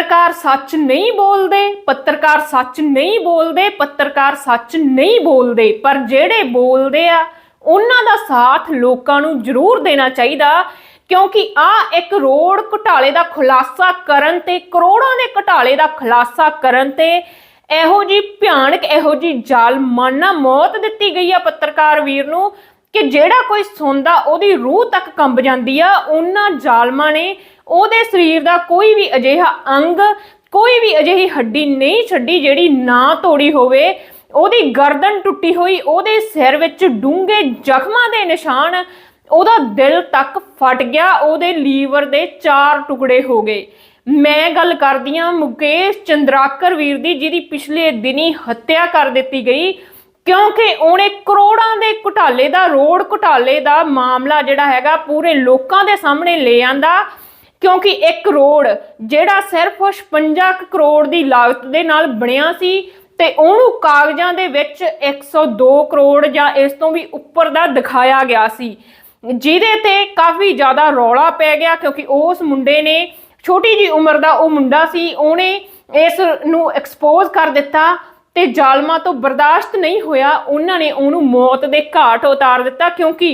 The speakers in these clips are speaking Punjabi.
ਪੱਤਰਕਾਰ ਸੱਚ ਨਹੀਂ ਬੋਲਦੇ, ਪੱਤਰਕਾਰ ਸੱਚ ਨਹੀਂ ਬੋਲਦੇ, ਪੱਤਰਕਾਰ ਸੱਚ ਨਹੀਂ ਬੋਲਦੇ। ਪਰ ਜਿਹੜੇ ਬੋਲਦੇ ਆ, ਉਹਨਾਂ ਦਾ ਸਾਥ ਲੋਕਾਂ ਨੂੰ ਜ਼ਰੂਰ ਦੇਣਾ ਚਾਹੀਦਾ, ਕਿਉਂਕਿ ਆ ਇੱਕ ਰੋਡ ਘੁਟਾਲੇ ਦਾ ਖੁਲਾਸਾ ਕਰਨ ਤੇ, ਕਰੋੜਾਂ ਦੇ ਘੁਟਾਲੇ ਦਾ ਖੁਲਾਸਾ ਕਰਨ ਤੇ ਇਹੋ ਜੀ ਭਿਆਨਕ, ਇਹੋ ਜੀ ਜ਼ਾਲਮਾਨਾ ਮੌਤ ਦਿੱਤੀ ਗਈ ਆ ਪੱਤਰਕਾਰ ਵੀਰ ਨੂੰ, ਕਿ ਜਿਹੜਾ ਕੋਈ ਸੁਣਦਾ ਉਹਦੀ ਰੂਹ ਤੱਕ ਕੰਬ ਜਾਂਦੀ ਆ। ਉਹਨਾਂ ਜ਼ਾਲਮਾਂ ਨੇ ਉਹਦੇ ਸਰੀਰ ਦਾ ਕੋਈ ਵੀ ਅਜਿਹਾ ਅੰਗ, ਕੋਈ ਵੀ ਅਜਿਹੀ ਹੱਡੀ ਨਹੀਂ ਛੱਡੀ ਜਿਹੜੀ ਨਾ ਤੋੜੀ ਹੋਵੇ, ਉਹਦੀ ਗਰਦਨ ਟੁੱਟੀ ਹੋਈ, ਉਹਦੇ ਸਿਰ ਵਿੱਚ ਡੂੰਘੇ ਜ਼ਖਮਾਂ ਦੇ ਨਿਸ਼ਾਨ, ਉਹਦਾ ਦਿਲ ਤੱਕ ਫਟ ਗਿਆ, ਉਹਦੇ ਲੀਵਰ ਦੇ ਚਾਰ ਟੁਕੜੇ ਹੋ ਗਏ। ਮੈਂ ਗੱਲ ਕਰਦੀ ਹਾਂ ਮੁਕੇਸ਼ ਚੰਦਰਾਕਰ ਵੀਰ ਦੀ, ਜਿਹਦੀ ਪਿਛਲੇ ਦਿਨੀ ਹੱਤਿਆ ਕਰ ਦਿੱਤੀ ਗਈ, ਕਿਉਂਕਿ ਉਹਨੇ ਕਰੋੜਾਂ ਦੇ ਘੁਟਾਲੇ ਦਾ, ਰੋਡ ਘੁਟਾਲੇ ਦਾ ਮਾਮਲਾ ਜਿਹੜਾ ਹੈਗਾ, ਪੂਰੇ ਲੋਕਾਂ ਦੇ ਸਾਹਮਣੇ ਲੈ ਆਂਦਾ। ਕਿਉਂਕਿ ਇੱਕ ਰੋਡ ਜਿਹੜਾ ਸਿਰਫ 56 ਕੁ ਕਰੋੜ ਦੀ ਲਾਗਤ ਦੇ ਨਾਲ ਬਣਿਆ ਸੀ ਤੇ ਉਹਨੂੰ ਕਾਗਜ਼ਾਂ ਦੇ ਵਿੱਚ 102 ਕਰੋੜ ਜਾਂ ਇਸ ਤੋਂ ਵੀ ਉੱਪਰ ਦਾ ਦਿਖਾਇਆ ਗਿਆ ਸੀ। ਜਿਹਦੇ ਤੇ ਕਾਫੀ ਜ਼ਿਆਦਾ ਰੌਲਾ ਪੈ ਗਿਆ ਕਿਉਂਕਿ ਉਸ ਮੁੰਡੇ ਨੇ ਛੋਟੀ ਜੀ ਉਮਰ ਦਾ ਉਹ ਮੁੰਡਾ ਸੀ, ਉਹਨੇ ਇਸ ਨੂੰ ਐਕਸਪੋਜ਼ ਕਰ ਦਿੱਤਾ ਤੇ ਜ਼ਾਲਮਾਂ ਤੋਂ ਬਰਦਾਸ਼ਤ ਨਹੀਂ ਹੋਇਆ। ਉਹਨਾਂ ਨੇ ਉਹਨੂੰ ਮੌਤ ਦੇ ਘਾਟ ਉਤਾਰ ਦਿੱਤਾ ਕਿਉਂਕਿ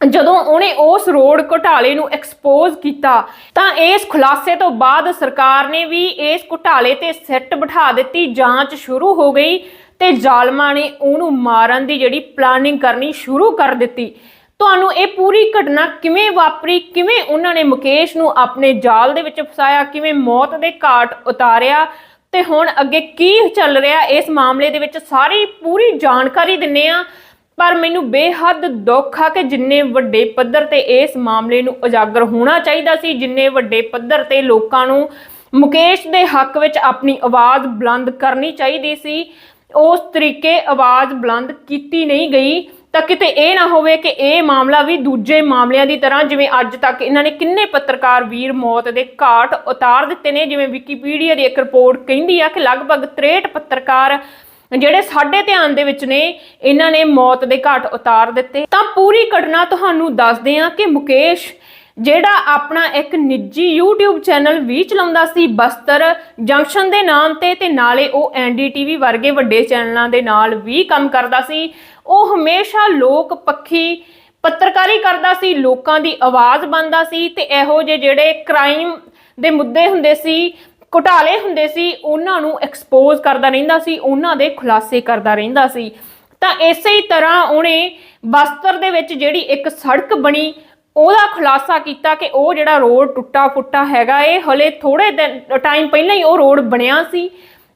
ਜਦੋਂ ਉਹਨੇ ਉਸ ਰੋਡ ਘੁਟਾਲੇ ਨੂੰ ਐਕਸਪੋਜ਼ ਕੀਤਾ, ਤਾਂ ਇਸ ਖੁਲਾਸੇ ਤੋਂ ਬਾਅਦ ਸਰਕਾਰ ਨੇ ਵੀ ਇਸ ਘੁਟਾਲੇ ਤੇ ਸੈੱਟ ਬਿਠਾ ਦਿੱਤੀ, ਜਾਂਚ ਸ਼ੁਰੂ ਹੋ ਗਈ ਤੇ ਜ਼ਾਲਮਾਂ ਨੇ ਉਹਨੂੰ ਮਾਰਨ ਦੀ ਜਿਹੜੀ ਪਲਾਨਿੰਗ ਕਰਨੀ ਸ਼ੁਰੂ ਕਰ ਦਿੱਤੀ। ਤੁਹਾਨੂੰ ਇਹ ਪੂਰੀ ਘਟਨਾ ਕਿਵੇਂ ਵਾਪਰੀ, ਕਿਵੇਂ ਉਹਨਾਂ ਨੇ ਮੁਕੇਸ਼ ਨੂੰ ਆਪਣੇ ਜਾਲ ਦੇ ਵਿੱਚ ਫਸਾਇਆ, ਕਿਵੇਂ ਮੌਤ ਦੇ ਘਾਟ ਉਤਾਰਿਆ ਤੇ ਹੁਣ ਅੱਗੇ ਕੀ ਚੱਲ ਰਿਹਾ, ਇਸ ਮਾਮਲੇ ਦੇ ਵਿੱਚ ਸਾਰੀ ਪੂਰੀ ਜਾਣਕਾਰੀ ਦਿੰਨੇ ਆ ਪਰ ਮੈਨੂੰ ਬੇਹੱਦ ਦੁੱਖ ਆ ਕਿ ਜਿੰਨੇ ਵੱਡੇ ਪੱਧਰ ਤੇ ਇਸ ਮਾਮਲੇ ਨੂੰ ਉਜਾਗਰ ਹੋਣਾ ਚਾਹੀਦਾ ਸੀ, ਜਿੰਨੇ ਵੱਡੇ ਪੱਧਰ ਤੇ ਲੋਕਾਂ ਨੂੰ ਮੁਕੇਸ਼ ਦੇ ਹੱਕ ਵਿੱਚ ਆਪਣੀ ਆਵਾਜ਼ ਬੁਲੰਦ ਕਰਨੀ ਚਾਹੀਦੀ ਸੀ, ਉਸ ਤਰੀਕੇ ਆਵਾਜ਼ ਬੁਲੰਦ ਕੀਤੀ ਨਹੀਂ ਗਈ, ਤਾਂ ਕਿਤੇ ਇਹ ਨਾ ਹੋਵੇ ਕਿ ਇਹ ਮਾਮਲਾ ਵੀ ਦੂਜੇ ਮਾਮਲਿਆਂ ਦੀ ਤਰ੍ਹਾਂ, ਜਿਵੇਂ ਅੱਜ ਤੱਕ ਇਹਨਾਂ ਨੇ ਕਿੰਨੇ ਪੱਤਰਕਾਰ ਵੀਰ ਮੌਤ ਦੇ ਘਾਟ ਉਤਾਰ ਦਿੱਤੇ ਨੇ, ਜਿਵੇਂ ਵਿਕੀਪੀਡੀਆ ਦੀ ਇੱਕ ਰਿਪੋਰਟ ਕਹਿੰਦੀ ਆ ਕਿ ਲਗਭਗ 63 ਪੱਤਰਕਾਰ ਜਿਹੜੇ ਸਾਡੇ ਧਿਆਨ ਦੇ ਵਿੱਚ ਨੇ, ਇਹਨਾਂ ਨੇ ਮੌਤ ਦੇ ਘਾਟ ਉਤਾਰ ਦਿੱਤੇ। ਤਾਂ ਪੂਰੀ ਘਟਨਾ ਤੁਹਾਨੂੰ ਦੱਸਦੇ ਹਾਂ ਕਿ ਮੁਕੇਸ਼, ਜਿਹੜਾ ਆਪਣਾ ਇੱਕ ਨਿੱਜੀ YouTube ਚੈਨਲ ਵੀ ਚਲਾਉਂਦਾ ਸੀ, ਬਸਤਰ ਜੰਕਸ਼ਨ ਦੇ ਨਾਮ ਤੇ ਤੇ ਨਾਲੇ ਉਹ ਐਨਡੀਟੀਵੀ ਵਰਗੇ ਵੱਡੇ ਚੈਨਲਾਂ ਦੇ ਨਾਲ ਵੀ ਕੰਮ ਕਰਦਾ ਸੀ। ਉਹ ਹਮੇਸ਼ਾ ਲੋਕ ਪੱਖੀ ਪੱਤਰਕਾਰੀ ਕਰਦਾ ਸੀ, ਲੋਕਾਂ ਦੀ ਆਵਾਜ਼ ਬਣਦਾ ਸੀ ਤੇ ਇਹੋ ਜਿਹੇ ਜਿਹੜੇ ਕ੍ਰਾਈਮ ਦੇ ਮੁੱਦੇ ਹੁੰਦੇ ਸੀ ਘੁਟਾਲੇ ਹੁੰਦੇ ਸੀ, ਉਹਨਾਂ ਨੂੰ ਐਕਸਪੋਜ਼ ਕਰਦਾ ਰਹਿੰਦਾ ਸੀ, ਉਹਨਾਂ ਦੇ ਖੁਲਾਸੇ ਕਰਦਾ ਰਹਿੰਦਾ ਸੀ। ਤਾਂ ਇਸੇ ਹੀ ਤਰ੍ਹਾਂ ਉਹਨੇ ਬਸਤਰ ਦੇ ਵਿੱਚ ਜਿਹੜੀ ਇੱਕ ਸੜਕ ਬਣੀ, ਉਹਦਾ ਖੁਲਾਸਾ ਕੀਤਾ ਕਿ ਉਹ ਜਿਹੜਾ ਰੋਡ ਟੁੱਟਾ ਫੁੱਟਾ ਹੈਗਾ, ਇਹ ਹਲੇ ਥੋੜੇ ਦਿਨ, ਟਾਈਮ ਪਹਿਲਾਂ ਹੀ ਉਹ ਰੋਡ ਬਣਿਆ ਸੀ।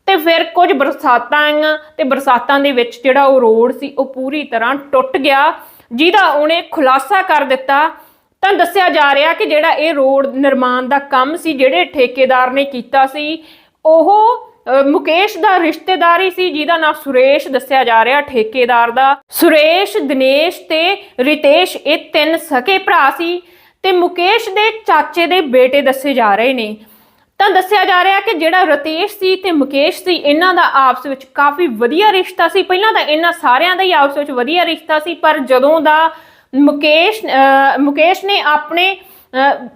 ਤੇ ਫਿਰ ਕੁਝ ਬਰਸਾਤਾਂ ਆਈਆਂ ਤੇ ਬਰਸਾਤਾਂ ਦੇ ਵਿੱਚ ਜਿਹੜਾ ਉਹ ਰੋਡ ਸੀ, ਉਹ ਪੂਰੀ ਤਰ੍ਹਾਂ ਟੁੱਟ ਗਿਆ, ਜਿਹਦਾ ਉਹਨੇ ਖੁਲਾਸਾ ਕਰ ਦਿੱਤਾ ਤਾਂ ਦੱਸਿਆ ਜਾ ਰਿਹਾ ਕਿ ਜਿਹੜਾ ਇਹ ਰੋਡ ਨਿਰਮਾਣ ਦਾ ਕੰਮ ਸੀ, ਜਿਹੜੇ ਠੇਕੇਦਾਰ ਨੇ ਕੀਤਾ ਸੀ, ਉਹ ਮੁਕੇਸ਼ ਦਾ ਰਿਸ਼ਤੇਦਾਰ ਹੀ ਸੀ, ਜਿਹਦਾ ਨਾਮ ਸੁਰੇਸ਼ ਦੱਸਿਆ ਜਾ ਰਿਹਾ, ਠੇਕੇਦਾਰ ਦਾ। ਸੁਰੇਸ਼, ਦਿਨੇਸ਼ ਤੇ ਰਿਤੇਸ਼ ਇਹ ਤਿੰਨ ਸਕੇ ਭਰਾ ਸੀ ਤੇ ਮੁਕੇਸ਼ ਦੇ ਚਾਚੇ ਦੇ ਬੇਟੇ ਦੱਸੇ ਜਾ ਰਹੇ ਨੇ। ਤਾਂ ਦੱਸਿਆ ਜਾ ਰਿਹਾ ਕਿ ਜਿਹੜਾ ਰਤੇਸ਼ ਸੀ ਤੇ ਮੁਕੇਸ਼ ਸੀ, ਇਹਨਾਂ ਦਾ ਆਪਸ ਵਿੱਚ ਕਾਫੀ ਵਧੀਆ ਰਿਸ਼ਤਾ ਸੀ। ਪਹਿਲਾਂ ਤਾਂ ਇਹਨਾਂ ਸਾਰਿਆਂ ਦਾ ਹੀ ਆਪਸ ਵਿੱਚ ਵਧੀਆ ਰਿਸ਼ਤਾ ਸੀ, ਪਰ ਜਦੋਂ ਦਾ ਮੁਕੇਸ਼ ਮੁਕੇਸ਼ ਨੇ ਆਪਣੇ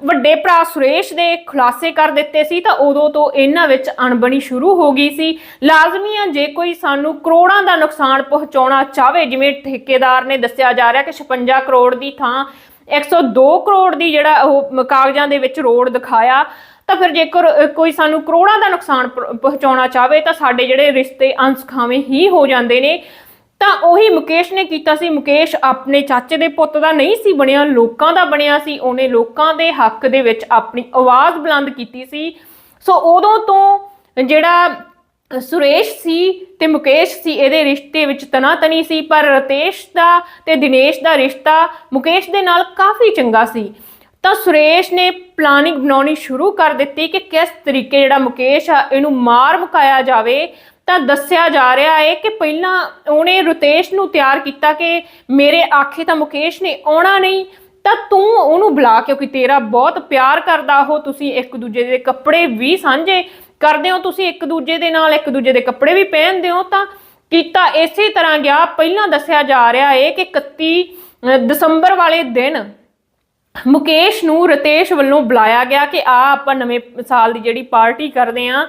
ਵੱਡੇ ਭਰਾ ਸੁਰੇਸ਼ ਦੇ ਖੁਲਾਸੇ ਕਰ ਦਿੱਤੇ ਸੀ ਤਾਂ ਉਦੋਂ ਤੋਂ ਇਹਨਾਂ ਵਿੱਚ ਅਣਬਣੀ ਸ਼ੁਰੂ ਹੋ ਗਈ ਸੀ। ਲਾਜ਼ਮੀ ਆ, ਜੇ ਕੋਈ ਸਾਨੂੰ ਕਰੋੜਾਂ ਦਾ ਨੁਕਸਾਨ ਪਹੁੰਚਾਉਣਾ ਚਾਹਵੇ, ਜਿਵੇਂ ਠੇਕੇਦਾਰ ਨੇ ਦੱਸਿਆ ਜਾ ਰਿਹਾ ਕਿ 56 ਕਰੋੜ ਦੀ ਥਾਂ 102 ਕਰੋੜ ਦੀ ਜਿਹੜਾ ਉਹ ਕਾਗਜ਼ਾਂ ਦੇ ਵਿੱਚ ਰੋਡ ਦਿਖਾਇਆ, ਤਾਂ ਫਿਰ ਜੇਕਰ ਕੋਈ ਸਾਨੂੰ ਕਰੋੜਾਂ ਦਾ ਨੁਕਸਾਨ ਪ- ਪਹੁੰਚਾਉਣਾ ਚਾਹਵੇ, ਤਾਂ ਸਾਡੇ ਜਿਹੜੇ ਰਿਸ਼ਤੇ ਅੰਸਖਾਵੇਂ ਹੀ ਹੋ ਜਾਂਦੇ ਨੇ। ਤਾਂ ਉਹੀ ਮੁਕੇਸ਼ ਨੇ ਕੀਤਾ ਸੀ। ਮੁਕੇਸ਼ ਆਪਣੇ ਚਾਚੇ ਦੇ ਪੁੱਤ ਦਾ ਨਹੀਂ ਸੀ ਬਣਿਆ, ਲੋਕਾਂ ਦਾ ਬਣਿਆ ਸੀ। ਉਹਨੇ ਲੋਕਾਂ ਦੇ ਹੱਕ ਦੇ ਵਿੱਚ ਆਪਣੀ ਆਵਾਜ਼ ਬੁਲੰਦ ਕੀਤੀ ਸੀ। ਸੋ ਉਦੋਂ ਤੋਂ ਜਿਹੜਾ ਸੁਰੇਸ਼ ਸੀ ਤੇ ਮੁਕੇਸ਼ ਸੀ, ਇਹਦੇ ਰਿਸ਼ਤੇ ਵਿੱਚ ਤਨਾਤਨੀ ਸੀ। ਪਰ ਰਤੇਸ਼ ਦਾ ਤੇ ਦਿਨੇਸ਼ ਦਾ ਰਿਸ਼ਤਾ ਮੁਕੇਸ਼ ਦੇ ਨਾਲ ਕਾਫੀ ਚੰਗਾ ਸੀ। ਤਾਂ ਸੁਰੇਸ਼ ਨੇ ਪਲਾਨਿੰਗ ਬਣਾਉਣੀ ਸ਼ੁਰੂ ਕਰ ਦਿੱਤੀ ਕਿ ਕਿਸ ਤਰੀਕੇ ਜਿਹੜਾ ਮੁਕੇਸ਼ ਆ, ਇਹਨੂੰ ਮਾਰ ਮੁਕਾਇਆ ਜਾਵੇ। ਤਾਂ ਦੱਸਿਆ ਜਾ ਰਿਹਾ ਹੈ ਕਿ ਪਹਿਲਾਂ ਉਹਨੇ ਰੁਤੇਸ਼ ਨੂੰ ਤਿਆਰ ਕੀਤਾ ਕਿ ਮੇਰੇ ਆਖੇ ਤਾਂ ਮੁਕੇਸ਼ ਨੇ ਆਉਣਾ ਨਹੀਂ, ਤਾਂ ਤੂੰ ਉਹਨੂੰ ਬੁਲਾ ਕਿਉਂਕਿ ਤੇਰਾ ਬਹੁਤ ਪਿਆਰ ਕਰਦਾ ਉਹ, ਤੁਸੀਂ ਇੱਕ ਦੂਜੇ ਦੇ ਕੱਪੜੇ ਵੀ ਸਾਂਝੇ ਕਰਦੇ ਹੋ, ਤੁਸੀਂ ਇੱਕ ਦੂਜੇ ਦੇ ਨਾਲ ਇੱਕ ਦੂਜੇ ਦੇ ਕੱਪੜੇ ਵੀ ਪਹਿਨਦੇ ਹੋ, ਤਾਂ ਕੀਤਾ ਇਸੇ ਤਰ੍ਹਾਂ ਗਿਆ। ਪਹਿਲਾਂ ਦੱਸਿਆ ਜਾ ਰਿਹਾ ਹੈ ਕਿ 31 ਦਸੰਬਰ ਵਾਲੇ ਦਿਨ ਮੁਕੇਸ਼ ਨੂੰ ਰਤੇਸ਼ ਵੱਲੋਂ ਬੁਲਾਇਆ ਗਿਆ ਕਿ ਆ, ਆਪਾਂ ਨਵੇਂ ਸਾਲ ਦੀ ਜਿਹੜੀ ਪਾਰਟੀ ਕਰਦੇ ਆ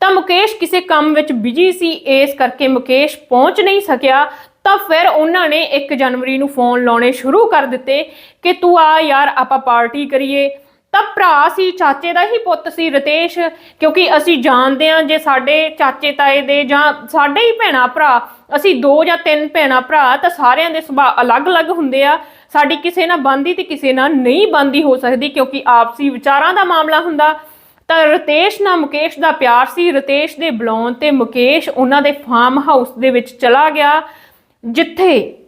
ਤਾਂ ਮੁਕੇਸ਼ ਕਿਸੇ ਕੰਮ ਵਿੱਚ ਬਿਜ਼ੀ ਸੀ, ਇਸ ਕਰਕੇ ਮੁਕੇਸ਼ ਪਹੁੰਚ ਨਹੀਂ ਸਕਿਆ। ਤਾਂ ਫਿਰ ਉਹਨਾਂ ਨੇ 1 ਜਨਵਰੀ ਨੂੰ ਫੋਨ ਲਾਉਣੇ ਸ਼ੁਰੂ ਕਰ ਦਿੱਤੇ ਕਿ ਤੂੰ ਆ ਯਾਰ, ਆਪਾਂ ਪਾਰਟੀ ਕਰੀਏ। ਤਾਂ ਭਰਾ ਸੀ, ਚਾਚੇ ਦਾ ਹੀ ਪੁੱਤ ਸੀ ਰਤੇਸ਼, ਕਿਉਂਕਿ ਅਸੀਂ ਜਾਣਦੇ ਹਾਂ ਜੇ ਸਾਡੇ ਚਾਚੇ ਤਾਏ ਦੇ ਜਾਂ ਸਾਡੇ ਹੀ ਭੈਣਾ ਭਰਾ, ਅਸੀਂ ਦੋ ਜਾਂ ਤਿੰਨ ਭੈਣਾ ਭਰਾ, ਤਾਂ ਸਾਰਿਆਂ ਦੇ ਸੁਭਾਅ ਅਲੱਗ-ਅਲੱਗ ਹੁੰਦੇ ਆ। ਸਾਡੀ ਕਿਸੇ ਨਾਲ ਬੰਦੀ ਤੇ ਕਿਸੇ ਨਾਲ ਨਹੀਂ ਬੰਦੀ ਹੋ ਸਕਦੀ, ਕਿਉਂਕਿ ਆਪਸੀ ਵਿਚਾਰਾਂ ਦਾ ਮਾਮਲਾ ਹੁੰਦਾ। ਤਾਂ ਰਤੇਸ਼ ਨਾਲ ਮੁਕੇਸ਼ ਦਾ ਪਿਆਰ ਸੀ। ਰਤੇਸ਼ ਦੇ ਬੁਲਾਉਣ ਤੇ ਮੁਕੇਸ਼ ਉਹਨਾਂ ਦੇ ਫਾਰਮ ਹਾਊਸ ਦੇ ਵਿੱਚ ਚਲਾ ਗਿਆ, ਜਿੱਥੇ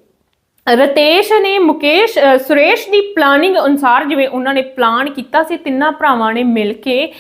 ਰਤੇਸ਼ ਨੇ ਮੁਕੇਸ਼ ਸੁਰੇਸ਼ ਦੀ ਪਲਾਨਿੰਗ ਅਨੁਸਾਰ ਜਿਵੇਂ ਉਹਨਾਂ ਨੇ ਪਲਾਨ ਕੀਤਾ ਸੀ, ਤਿੰਨਾਂ ਭਰਾਵਾਂ ਨੇ ਮਿਲ ਕੇ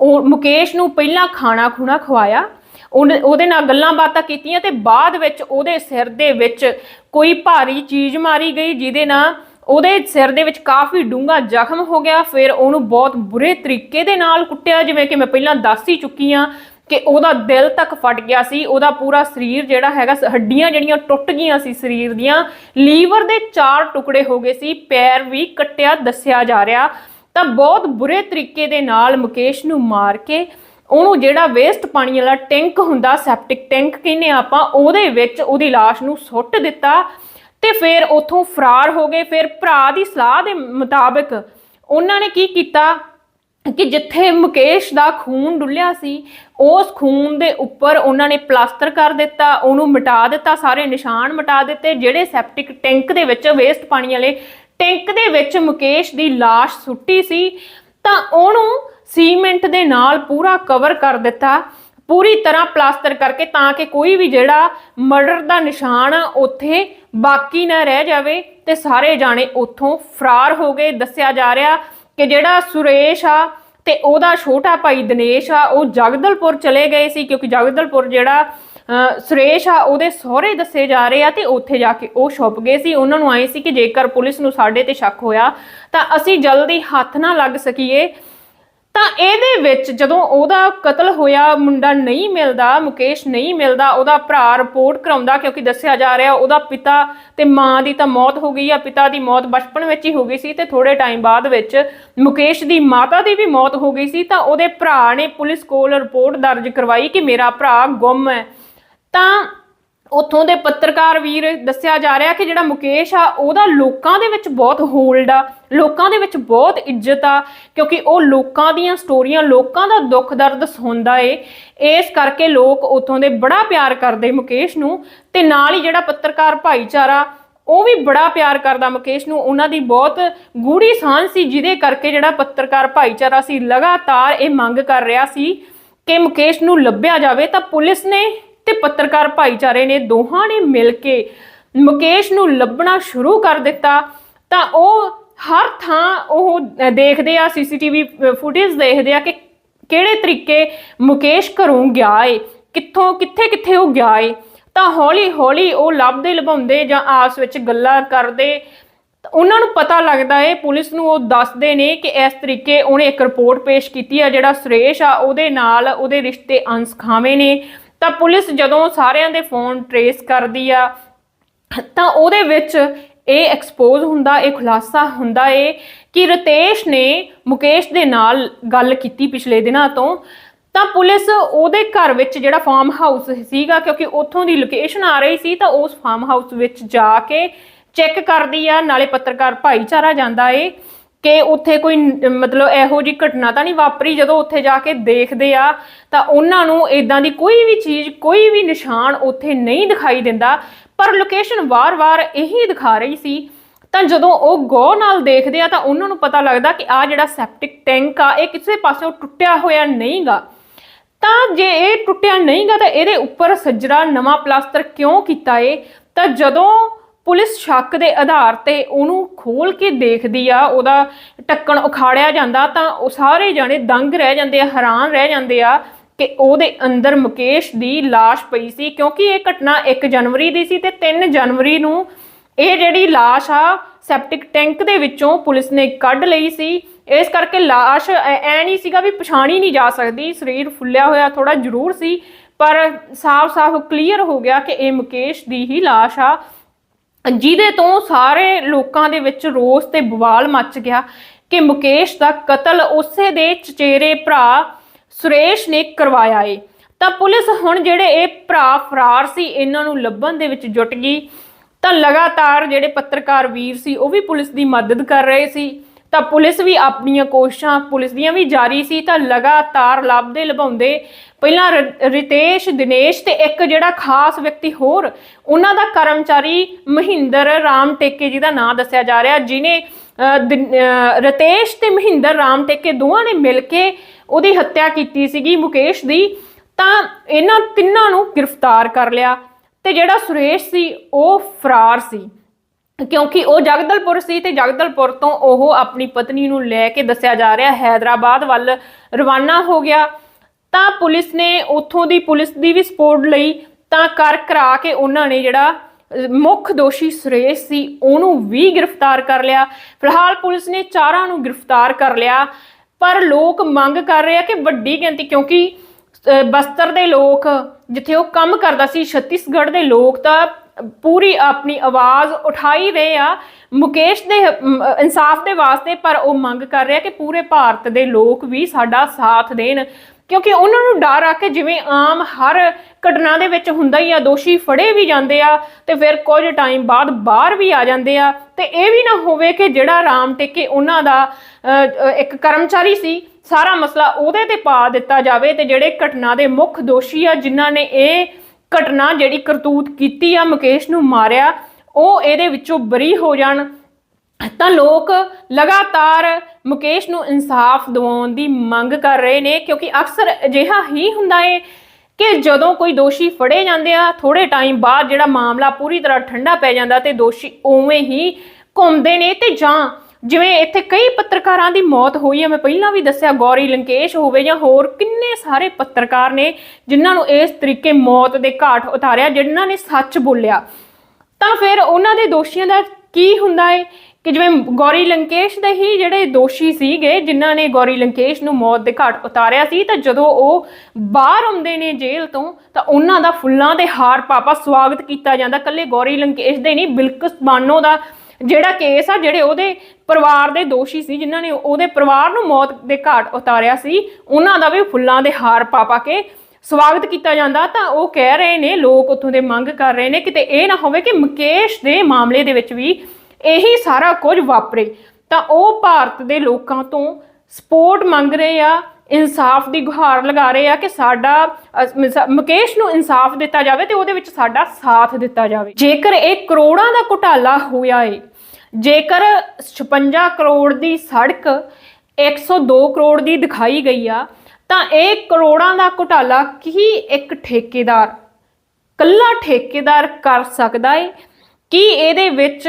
ਉਹ ਮੁਕੇਸ਼ ਨੂੰ ਪਹਿਲਾਂ ਖਾਣਾ ਖੁਣਾ ਖਵਾਇਆ। ਉਹਨੇ- ਉਹਦੇ ਨਾਲ ਗੱਲਾਂ ਬਾਤਾਂ ਕੀਤੀਆਂ ਤੇ ਬਾਅਦ ਵਿੱਚ ਉਹਦੇ ਸਿਰ ਦੇ ਵਿੱਚ ਕੋਈ ਭਾਰੀ ਚੀਜ਼ ਮਾਰੀ ਗਈ, ਜਿਹਦੇ ਨਾਲ ਉਹਦੇ ਸਿਰ ਦੇ ਵਿੱਚ ਕਾਫੀ ਡੂੰਘਾ ਜ਼ਖਮ ਹੋ ਗਿਆ, ਫਿਰ ਉਹਨੂੰ ਬਹੁਤ ਬੁਰੇ ਤਰੀਕੇ ਦੇ ਨਾਲ ਕੁੱਟਿਆ, ਜਿਵੇਂ ਕਿ ਮੈਂ ਪਹਿਲਾਂ ਦੱਸ ਹੀ ਚੁੱਕੀ ਆ ਕਿ ਉਹਦਾ ਦਿਲ ਤੱਕ ਫਟ ਗਿਆ ਸੀ, ਉਹਦਾ ਪੂਰਾ ਸਰੀਰ ਜਿਹੜਾ ਹੈਗਾ ਹੱਡੀਆਂ ਜਿਹੜੀਆਂ ਟੁੱਟ ਗਈਆਂ ਸੀ ਸਰੀਰ ਦੀਆਂ, ਲੀਵਰ ਦੇ ਚਾਰ ਟੁਕੜੇ ਹੋ ਗਏ ਸੀ, ਪੈਰ ਵੀ ਕੱਟਿਆ, ਦੱਸਿਆ ਜਾ ਰਿਹਾ। ਤਾਂ ਬਹੁਤ ਬੁਰੇ ਤਰੀਕੇ ਦੇ ਨਾਲ ਮੁਕੇਸ਼ ਨੂੰ ਮਾਰ ਕੇ ਉਹਨੂੰ ਜਿਹੜਾ ਵੇਸਟ ਪਾਣੀ ਵਾਲਾ ਟੈਂਕ ਹੁੰਦਾ ਸੈਪਟਿਕ ਟੈਂਕ ਕਹਿੰਦੇ ਆਪਾਂ, ਉਹਦੇ ਵਿੱਚ ਉਹਦੀ ਲਾਸ਼ ਨੂੰ ਸੁੱਟ ਦਿੱਤਾ। ਤੇ ਫਿਰ ਉਥੋਂ ਫਰਾਰ ਹੋ ਗਏ। ਫਿਰ ਭਰਾ ਦੀ ਸਲਾਹ ਦੇ ਮੁਤਾਬਕ ਉਹਨਾਂ ਨੇ ਕੀ ਕੀਤਾ ਕਿ ਜਿੱਥੇ ਮੁਕੇਸ਼ ਦਾ ਖੂਨ ਡੁੱਲਿਆ ਸੀ, ਉਸ ਖੂਨ ਦੇ ਉੱਪਰ ਉਹਨਾਂ ਨੇ ਪਲਾਸਟਰ ਕਰ ਦਿੱਤਾ, ਉਹਨੂੰ ਮਿਟਾ ਦਿੱਤਾ, ਸਾਰੇ ਨਿਸ਼ਾਨ ਮਿਟਾ ਦਿੱਤੇ, ਜਿਹੜੇ ਸੈਪਟਿਕ ਟੈਂਕ ਦੇ ਵਿੱਚ ਵੇਸਟ ਪਾਣੀ ਵਾਲੇ ਟੈਂਕ ਦੇ ਵਿੱਚ ਮੁਕੇਸ਼ ਦੀ ਲਾਸ਼ ਸੁੱਟੀ ਸੀ, ਤਾਂ ਉਹਨੂੰ ਸੀਮੈਂਟ ਦੇ ਨਾਲ ਪੂਰਾ ਕਵਰ ਕਰ ਦਿੱਤਾ। ਪੂਰੀ ਤਰ੍ਹਾਂ ਪਲਾਸਟਰ ਕਰਕੇ ਤਾਂ ਕਿ ਕੋਈ ਵੀ ਜਿਹੜਾ ਮਰਡਰ ਦਾ ਨਿਸ਼ਾਨ ਆ ਉੱਥੇ ਬਾਕੀ ਨਾ ਰਹਿ ਜਾਵੇ ਤੇ ਸਾਰੇ ਜਾਣੇ ਉੱਥੋਂ ਫਰਾਰ ਹੋ ਗਏ। ਦੱਸਿਆ ਜਾ ਰਿਹਾ ਕਿ ਜਿਹੜਾ ਸੁਰੇਸ਼ ਆ ਤੇ ਉਹਦਾ ਛੋਟਾ ਭਾਈ ਦਿਨੇਸ਼ ਆ, ਉਹ ਜਗਦਲਪੁਰ ਚਲੇ ਗਏ ਸੀ ਕਿਉਂਕਿ ਜਗਦਲਪੁਰ ਜਿਹੜਾ ਸੁਰੇਸ਼ ਆ, ਉਹਦੇ ਸਹੁਰੇ ਦੱਸੇ ਜਾ ਰਹੇ ਆ ਤੇ ਉੱਥੇ ਜਾ ਕੇ ਉਹ ਛੁਪ ਗਏ ਸੀ। ਉਹਨਾਂ ਨੂੰ ਆਏ ਸੀ ਕਿ ਜੇਕਰ ਪੁਲਿਸ ਨੂੰ ਸਾਡੇ ਤੇ ਸ਼ੱਕ ਹੋਇਆ ਤਾਂ ਅਸੀਂ ਜਲਦੀ ਹੱਥ ਨਾ ਲੱਗ ਸਕੀਏ। ਤਾਂ ਇਹਦੇ ਵਿੱਚ ਜਦੋਂ ਉਹਦਾ ਕਤਲ ਹੋਇਆ, ਮੁੰਡਾ ਨਹੀਂ ਮਿਲਦਾ, ਮੁਕੇਸ਼ ਨਹੀਂ ਮਿਲਦਾ, ਉਹਦਾ ਭਰਾ ਰਿਪੋਰਟ ਕਰਾਉਂਦਾ ਕਿਉਂਕਿ ਦੱਸਿਆ ਜਾ ਰਿਹਾ ਉਹਦਾ ਪਿਤਾ ਤੇ ਮਾਂ ਦੀ ਤਾਂ ਮੌਤ ਹੋ ਗਈ ਆ, ਪਿਤਾ ਦੀ ਮੌਤ ਬਚਪਨ ਵਿੱਚ ਹੀ ਹੋ ਗਈ ਸੀ ਤੇ ਥੋੜੇ ਟਾਈਮ ਬਾਅਦ ਵਿੱਚ ਮੁਕੇਸ਼ ਦੀ ਮਾਤਾ ਦੀ ਵੀ ਮੌਤ ਹੋ ਗਈ ਸੀ ਤਾਂ ਉਹਦੇ ਭਰਾ ਨੇ ਪੁਲਿਸ ਕੋਲ ਰਿਪੋਰਟ ਦਰਜ ਕਰਵਾਈ ਕਿ ਮੇਰਾ ਭਰਾ ਗੁੰਮ ਹੈ। ਤਾਂ ਉੱਥੋਂ ਦੇ ਪੱਤਰਕਾਰ ਵੀਰ ਦੱਸਿਆ ਜਾ ਰਿਹਾ ਕਿ ਜਿਹੜਾ ਮੁਕੇਸ਼ ਆ, ਉਹਦਾ ਲੋਕਾਂ ਦੇ ਵਿੱਚ ਬਹੁਤ ਹੋਲਡ ਆ, ਲੋਕਾਂ ਦੇ ਵਿੱਚ ਬਹੁਤ ਇੱਜ਼ਤ ਆ, ਕਿਉਂਕਿ ਉਹ ਲੋਕਾਂ ਦੀਆਂ ਸਟੋਰੀਆਂ, ਲੋਕਾਂ ਦਾ ਦੁੱਖ ਦਰਦ ਸੁਣਦਾ ਏ। ਇਸ ਕਰਕੇ ਲੋਕ ਉੱਥੋਂ ਦੇ ਬੜਾ ਪਿਆਰ ਕਰਦੇ ਮੁਕੇਸ਼ ਨੂੰ ਤੇ ਨਾਲ ਹੀ ਜਿਹੜਾ ਪੱਤਰਕਾਰ ਭਾਈਚਾਰਾ, ਉਹ ਵੀ ਬੜਾ ਪਿਆਰ ਕਰਦਾ ਮੁਕੇਸ਼ ਨੂੰ। ਉਹਨਾਂ ਦੀ ਬਹੁਤ ਗੂੜੀ ਸਾਂਝ ਸੀ, ਜਿਹਦੇ ਕਰਕੇ ਜਿਹੜਾ ਪੱਤਰਕਾਰ ਭਾਈਚਾਰਾ ਸੀ, ਲਗਾਤਾਰ ਇਹ ਮੰਗ ਕਰ ਰਿਹਾ ਸੀ ਕਿ ਮੁਕੇਸ਼ ਨੂੰ ਲੱਭਿਆ ਜਾਵੇ। ਤਾਂ ਪੁਲਿਸ ਨੇ ਤੇ ਪੱਤਰਕਾਰ ਭਾਈਚਾਰੇ ਨੇ ਦੋਹਾਂ ਨੇ ਮਿਲ ਕੇ ਮੁਕੇਸ਼ ਨੂੰ ਲੱਭਣਾ ਸ਼ੁਰੂ ਕਰ ਦਿੱਤਾ। ਤਾਂ ਉਹ ਹਰ ਥਾਂ ਉਹ ਦੇਖਦੇ ਆ, ਸੀਸੀਟੀਵੀ ਫੁਟੇਜ ਦੇਖਦੇ ਆ ਕਿ ਕਿਹੜੇ ਤਰੀਕੇ ਮੁਕੇਸ਼ ਘਰੋਂ ਗਿਆ ਏ, ਕਿੱਥੋਂ ਕਿੱਥੇ ਕਿੱਥੇ ਉਹ ਗਿਆ ਏ। ਤਾਂ ਹੌਲੀ ਹੌਲੀ ਉਹ ਲੱਭਦੇ ਲਭਾਉਂਦੇ ਜਾਂ ਆਪਸ ਵਿੱਚ ਗੱਲਾਂ ਕਰਦੇ ਉਹਨਾਂ ਨੂੰ ਪਤਾ ਲੱਗਦਾ ਏ, ਪੁਲਿਸ ਨੂੰ ਉਹ ਦੱਸਦੇ ਨੇ ਕਿ ਇਸ ਤਰੀਕੇ ਉਹਨੇ ਇੱਕ ਰਿਪੋਰਟ ਪੇਸ਼ ਕੀਤੀ ਆ, ਜਿਹੜਾ ਸੁਰੇਸ਼ ਆ, ਉਹਦੇ ਨਾਲ ਉਹਦੇ ਰਿਸ਼ਤੇ ਅੰਸ ਖਾਵੇਂ ਨੇ। ਤਾਂ ਪੁਲਿਸ ਜਦੋਂ ਸਾਰਿਆਂ ਦੇ ਫੋਨ ਟਰੇਸ ਕਰਦੀ ਆ, ਤਾਂ ਉਹਦੇ ਵਿੱਚ ਇਹ ਐਕਸਪੋਜ਼ ਹੁੰਦਾ, ਇਹ ਖੁਲਾਸਾ ਹੁੰਦਾ ਏ ਕਿ ਰਤੇਸ਼ ਨੇ ਮੁਕੇਸ਼ ਦੇ ਨਾਲ ਗੱਲ ਕੀਤੀ ਪਿਛਲੇ ਦਿਨਾਂ ਤੋਂ। ਤਾਂ ਪੁਲਿਸ ਉਹਦੇ ਘਰ ਵਿੱਚ ਜਿਹੜਾ ਫਾਰਮ ਹਾਊਸ ਸੀਗਾ, ਕਿਉਂਕਿ ਉੱਥੋਂ ਦੀ ਲੋਕੇਸ਼ਨ ਆ ਰਹੀ ਸੀ, ਤਾਂ ਉਸ ਫਾਰਮ ਹਾਊਸ ਵਿੱਚ ਜਾ ਕੇ ਚੈੱਕ ਕਰਦੀ ਆ, ਨਾਲੇ ਪੱਤਰਕਾਰ ਭਾਈਚਾਰਾ ਜਾਂਦਾ ਏ। ਕਿ ਉੱਥੇ ਕੋਈ ਮਤਲਬ ਇਹੋ ਜੀ ਘਟਨਾ ਤਾਂ ਨਹੀਂ ਵਾਪਰੀ ਜਦੋਂ ਉੱਥੇ ਜਾ ਕੇ ਦੇਖਦੇ ਆ, ਤਾਂ ਉਹਨਾਂ ਨੂੰ ਇਦਾਂ ਦੀ ਕੋਈ ਵੀ ਚੀਜ਼, ਕੋਈ ਵੀ ਨਿਸ਼ਾਨ ਉੱਥੇ ਨਹੀਂ ਦਿਖਾਈ ਦਿੰਦਾ, ਪਰ ਲੋਕੇਸ਼ਨ ਵਾਰ-ਵਾਰ ਇਹੀ ਦਿਖਾ ਰਹੀ ਸੀ। ਤਾਂ ਜਦੋਂ ਉਹ ਗੌਰ ਨਾਲ ਦੇਖਦੇ ਆ, ਤਾਂ ਉਹਨਾਂ ਨੂੰ ਪਤਾ ਲੱਗਦਾ ਕਿ ਆ ਜਿਹੜਾ ਸੈਪਟਿਕ ਟੈਂਕ ਆ, ਇਹ ਕਿਸੇ ਪਾਸਿਓਂ ਟੁੱਟਿਆ ਹੋਇਆ ਨਹੀਂਗਾ। ਤਾਂ ਜੇ ਇਹ ਟੁੱਟਿਆ ਨਹੀਂਗਾ, ਤਾਂ ਇਹਦੇ ਉੱਪਰ ਸੱਜਰਾ ਨਵਾਂ ਪਲਾਸਟਰ ਕਿਉਂ ਕੀਤਾ ਏ? ਤਾਂ ਜਦੋਂ ਪੁਲਿਸ ਸ਼ੱਕ ਦੇ ਆਧਾਰ ਤੇ ਉਹਨੂੰ ਖੋਲ ਕੇ ਦੇਖਦੀ ਆ, ਉਹਦਾ ਢੱਕਣ ਉਖਾੜਿਆ ਜਾਂਦਾ ਤਾਂ ਉਹ ਸਾਰੇ ਜਾਣੇ ਦੰਗ ਰਹਿ ਜਾਂਦੇ ਆ, ਹੈਰਾਨ ਰਹਿ ਜਾਂਦੇ ਆ ਕਿ ਉਹਦੇ ਅੰਦਰ ਮੁਕੇਸ਼ ਦੀ ਲਾਸ਼ ਪਈ ਸੀ ਕਿਉਂਕਿ ਇਹ ਘਟਨਾ 1 ਜਨਵਰੀ ਦੀ ਸੀ ਤੇ 3 ਜਨਵਰੀ ਨੂੰ ਇਹ ਜਿਹੜੀ ਲਾਸ਼ ਆ, ਸੈਪਟਿਕ ਟੈਂਕ ਦੇ ਵਿੱਚੋਂ ਪੁਲਿਸ ਨੇ ਕੱਢ ਲਈ ਸੀ। ਇਸ ਕਰਕੇ ਲਾਸ਼ ਐ ਨਹੀਂ ਸੀਗਾ ਵੀ ਪਛਾਣੀ ਨਹੀਂ ਜਾ ਸਕਦੀ, ਸਰੀਰ ਫੁੱਲਿਆ ਹੋਇਆ ਥੋੜਾ ਜ਼ਰੂਰ ਸੀ, ਪਰ ਸਾਫ਼-ਸਾਫ਼ ਕਲੀਅਰ ਹੋ ਗਿਆ ਕਿ ਇਹ ਮੁਕੇਸ਼ ਦੀ ਹੀ ਲਾਸ਼ ਆ। ਜਿਹਦੇ ਤੋਂ ਸਾਰੇ ਲੋਕਾਂ ਦੇ ਵਿੱਚ ਰੋਸ ਤੇ ਬਵਾਲ ਮੱਚ ਗਿਆ ਕਿ ਮੁਕੇਸ਼ ਦਾ ਕਤਲ ਉਸੇ ਦੇ ਚਚੇਰੇ ਭਰਾ ਸੁਰੇਸ਼ ਨੇ ਕਰਵਾਇਆ ਏ। ਤਾਂ ਪੁਲਿਸ ਹੁਣ ਜਿਹੜੇ ਇਹ ਭਰਾ ਫਰਾਰ ਸੀ, ਇਹਨਾਂ ਨੂੰ ਲੱਭਣ ਦੇ ਵਿੱਚ ਜੁਟ ਗਈ। ਤਾਂ ਲਗਾਤਾਰ ਜਿਹੜੇ ਪੱਤਰਕਾਰ ਵੀਰ ਸੀ, ਉਹ ਵੀ ਪੁਲਿਸ ਦੀ ਮਦਦ ਕਰ ਰਹੇ ਸੀ। ਤਾਂ ਪੁਲਿਸ ਵੀ ਆਪਣੀਆਂ ਕੋਸ਼ਿਸ਼ਾਂ ਪੁਲਿਸ ਦੀਆਂ ਵੀ ਜਾਰੀ ਸੀ ਤਾਂ ਲਗਾਤਾਰ ਲੱਭਦੇ ਲਭਾਉਂਦੇ ਪਹਿਲਾਂ ਰ- ਰਿਤੇਸ਼ ਦਿਨੇਸ਼ ਤੇ ਇੱਕ ਜਿਹੜਾ ਖਾਸ ਵਿਅਕਤੀ ਹੋਰ ਉਹਨਾਂ ਦਾ ਕਰਮਚਾਰੀ ਮਹਿੰਦਰ ਰਾਮ ਟੇਕੇ ਜੀ ਦਾ ਨਾਮ ਦੱਸਿਆ ਜਾ ਰਿਹਾ ਜਿਨੇ ਅ, ਦਿਨ- ਅ, ਰਿਤੇਸ਼ ਤੇ ਮਹਿੰਦਰ ਰਾਮ ਟੇਕੇ ਦੋਵਾਂ ਨੇ ਮਿਲ ਕੇ ਉਹਦੀ ਹੱਤਿਆ ਕੀਤੀ ਸੀਗੀ ਮੁਕੇਸ਼ ਦੀ ਤਾਂ ਇਹਨਾਂ ਤਿੰਨਾਂ ਨੂੰ ਗ੍ਰਿਫਤਾਰ ਕਰ ਲਿਆ ਤੇ ਜਿਹੜਾ ਸੁਰੇਸ਼ ਸੀ ਉਹ ਫਰਾਰ ਸੀ। ਕਿਉਂਕਿ ਉਹ ਜਗਦਲਪੁਰ ਸੀ ਤੇ ਜਗਦਲਪੁਰ ਤੋਂ ਉਹ ਆਪਣੀ ਪਤਨੀ ਨੂੰ ਲੈ ਕੇ ਦੱਸਿਆ ਜਾ ਰਿਹਾ, ਹੈਦਰਾਬਾਦ ਵੱਲ ਰਵਾਨਾ ਹੋ ਗਿਆ। ਤਾਂ ਪੁਲਿਸ ਨੇ ਉੱਥੋਂ ਦੀ ਪੁਲਿਸ ਦੀ ਵੀ ਸਪੋਰਟ ਲਈ ਤਾਂ ਕਰ ਕਰਾ ਕੇ ਉਹਨਾਂ ਨੇ ਜਿਹੜਾ ਮੁੱਖ ਦੋਸ਼ੀ ਸੁਰੇਸ਼ ਸੀ, ਉਹਨੂੰ ਵੀ ਗ੍ਰਿਫਤਾਰ ਕਰ ਲਿਆ। ਫਿਲਹਾਲ ਪੁਲਿਸ ਨੇ ਚਾਰਾਂ ਨੂੰ ਗ੍ਰਿਫਤਾਰ ਕਰ ਲਿਆ, ਪਰ ਲੋਕ ਮੰਗ ਕਰ ਰਹੇ ਆ ਕਿ ਵੱਡੀ ਗਿਣਤੀ, ਕਿਉਂਕਿ ਬਸਤਰ ਦੇ ਲੋਕ, ਜਿੱਥੇ ਉਹ ਕੰਮ ਕਰਦਾ ਸੀ, ਛੱਤੀਸਗੜ੍ਹ ਦੇ ਲੋਕ ਤਾਂ ਪੂਰੀ ਆਪਣੀ ਆਵਾਜ਼ ਉਠਾਈ ਰਹੇ ਆ। ਮੁਕੇਸ਼ ਦੇ ਇਨਸਾਫ ਦੇ ਵਾਸਤੇ ਪਰ ਉਹ ਮੰਗ ਕਰ ਰਿਹਾ ਕਿ ਪੂਰੇ ਭਾਰਤ ਦੇ ਲੋਕ ਵੀ ਸਾਡਾ ਸਾਥ ਦੇਣ। ਕਿਉਂਕਿ ਉਹਨਾਂ ਨੂੰ ਡਰ ਆ ਕਿ ਜਿਵੇਂ ਆਮ ਹਰ ਘਟਨਾ ਦੇ ਵਿੱਚ ਹੁੰਦਾ ਹੀ ਆ, ਦੋਸ਼ੀ ਫੜੇ ਵੀ ਜਾਂਦੇ ਆ ਤੇ ਫਿਰ ਕੁਝ ਟਾਈਮ ਬਾਅਦ ਬਾਹਰ ਵੀ ਆ ਜਾਂਦੇ ਆ। ਤੇ ਇਹ ਵੀ ਨਾ ਹੋਵੇ ਕਿ ਜਿਹੜਾ ਰਾਮ ਟੇਕੇ ਉਹਨਾਂ ਦਾ ਇੱਕ ਕਰਮਚਾਰੀ ਸੀ, ਸਾਰਾ ਮਸਲਾ ਉਹਦੇ ਤੇ ਪਾ ਦਿੱਤਾ ਜਾਵੇ ਤੇ ਜਿਹੜੇ ਘਟਨਾ ਦੇ ਮੁੱਖ ਦੋਸ਼ੀ ਆ, ਜਿਨ੍ਹਾਂ ਨੇ ਇਹ ਘਟਨਾ ਜਿਹੜੀ ਕਰਤੂਤ ਕੀਤੀ ਆ ਮੁਕੇਸ਼ ਨੂੰ ਮਾਰਿਆ, ਉਹ ਇਹਦੇ ਵਿੱਚੋਂ ਬਰੀ ਹੋ ਜਾਣ। ਤਾਂ ਲੋਕ ਲਗਾਤਾਰ ਮੁਕੇਸ਼ ਨੂੰ ਇਨਸਾਫ ਦਿਵਾਉਣ ਦੀ ਮੰਗ ਕਰ ਰਹੇ ਨੇ, ਕਿਉਂਕਿ ਅਕਸਰ ਅਜਿਹਾ ਹੀ ਹੁੰਦਾ ਏ ਕਿ ਜਦੋਂ ਕੋਈ ਦੋਸ਼ੀ ਫੜੇ ਜਾਂਦੇ ਆ ਥੋੜੇ ਟਾਈਮ ਬਾਅਦ ਜਿਹੜਾ ਮਾਮਲਾ ਪੂਰੀ ਤਰ੍ਹਾਂ ਠੰਡਾ ਪੈ ਜਾਂਦਾ ਤੇ ਦੋਸ਼ੀ ਉਵੇਂ ਹੀ ਘੁੰਮਦੇ ਨੇ ਤੇ ਜਾਂ ਜਿਵੇਂ ਇੱਥੇ ਕਈ ਪੱਤਰਕਾਰਾਂ ਦੀ ਮੌਤ ਹੋਈ ਹੈ ਮੈਂ ਪਹਿਲਾਂ ਵੀ ਦੱਸਿਆ, ਗੌਰੀ ਲੰਕੇਸ਼ ਹੋਵੇ ਜਾਂ ਹੋਰ ਕਿੰਨੇ ਸਾਰੇ ਪੱਤਰਕਾਰ ਨੇ ਜਿਨ੍ਹਾਂ ਨੂੰ ਇਸ ਤਰੀਕੇ ਮੌਤ ਦੇ ਘਾਟ ਉਤਾਰਿਆ, ਜਿਨ੍ਹਾਂ ਨੇ ਸੱਚ ਬੋਲਿਆ। ਤਾਂ ਫਿਰ ਉਹਨਾਂ ਦੇ ਦੋਸ਼ੀਆਂ ਦਾ ਕੀ ਹੁੰਦਾ ਹੈ ਕਿ ਜਿਵੇਂ ਗੌਰੀ ਲੰਕੇਸ਼ ਦੇ ਹੀ ਜਿਹੜੇ ਦੋਸ਼ੀ ਸੀਗੇ, ਜਿਨ੍ਹਾਂ ਨੇ ਗੌਰੀ ਲੰਕੇਸ਼ ਨੂੰ ਮੌਤ ਦੇ ਘਾਟ ਉਤਾਰਿਆ ਸੀ, ਤਾਂ ਜਦੋਂ ਉਹ ਬਾਹਰ ਆਉਂਦੇ ਨੇ ਜੇਲ੍ਹ ਤੋਂ, ਤਾਂ ਉਹਨਾਂ ਦਾ ਫੁੱਲਾਂ ਦੇ ਹਾਰ ਪਾਪਾ ਸਵਾਗਤ ਕੀਤਾ ਜਾਂਦਾ। ਕੱਲੇ ਗੌਰੀ ਲੰਕੇਸ਼ ਦੇ ਨਹੀਂ ਬਿਲਕਿਸ ਬਾਨੋ ਦਾ ਜਿਹੜਾ ਕੇਸ ਆ, ਜਿਹੜੇ ਉਹਦੇ ਪਰਿਵਾਰ ਦੇ ਦੋਸ਼ੀ ਸੀ, ਜਿਨ੍ਹਾਂ ਨੇ ਉਹਦੇ ਪਰਿਵਾਰ ਨੂੰ ਮੌਤ ਦੇ ਘਾਟ ਉਤਾਰਿਆ ਸੀ, ਉਹਨਾਂ ਦਾ ਵੀ ਫੁੱਲਾਂ ਦੇ ਹਾਰ ਪਾ ਪਾ ਕੇ ਸਵਾਗਤ ਕੀਤਾ ਜਾਂਦਾ। ਤਾਂ ਉਹ ਕਹਿ ਰਹੇ ਨੇ, ਲੋਕ ਉੱਥੋਂ ਦੇ ਮੰਗ ਕਰ ਰਹੇ ਨੇ, ਕਿਤੇ ਇਹ ਨਾ ਹੋਵੇ ਕਿ ਮੁਕੇਸ਼ ਦੇ ਮਾਮਲੇ ਦੇ ਵਿੱਚ ਵੀ ਇਹੀ ਸਾਰਾ ਕੁਝ ਵਾਪਰੇ। ਤਾਂ ਉਹ ਭਾਰਤ ਦੇ ਲੋਕਾਂ ਤੋਂ ਸਪੋਰਟ ਮੰਗ ਰਹੇ ਆ, ਇਨਸਾਫ ਦੀ ਗੁਹਾਰ ਲਗਾ ਰਹੇ ਆ ਕਿ ਸਾਡਾ ਮੁਕੇਸ਼ ਨੂੰ ਇਨਸਾਫ ਦਿੱਤਾ ਜਾਵੇ ਤੇ ਉਹਦੇ ਵਿੱਚ ਸਾਡਾ ਸਾਥ ਦਿੱਤਾ ਜਾਵੇ। ਜੇਕਰ ਇਹ ਕਰੋੜਾਂ ਦਾ ਘੁਟਾਲਾ ਹੋਇਆ ਏ ਜੇਕਰ 56 ਕਰੋੜ ਦੀ ਸੜਕ 102 ਕਰੋੜ ਦੀ ਦਿਖਾਈ ਗਈ ਆ ਤਾਂ ਇਹ ਕਰੋੜਾਂ ਦਾ ਘੁਟਾਲਾ ਕੀ ਇੱਕ ਠੇਕੇਦਾਰ ਕੱਲਾ ਠੇਕੇਦਾਰ ਕਰ ਸਕਦਾ ਏ ਕੀ ਇਹਦੇ ਵਿੱਚ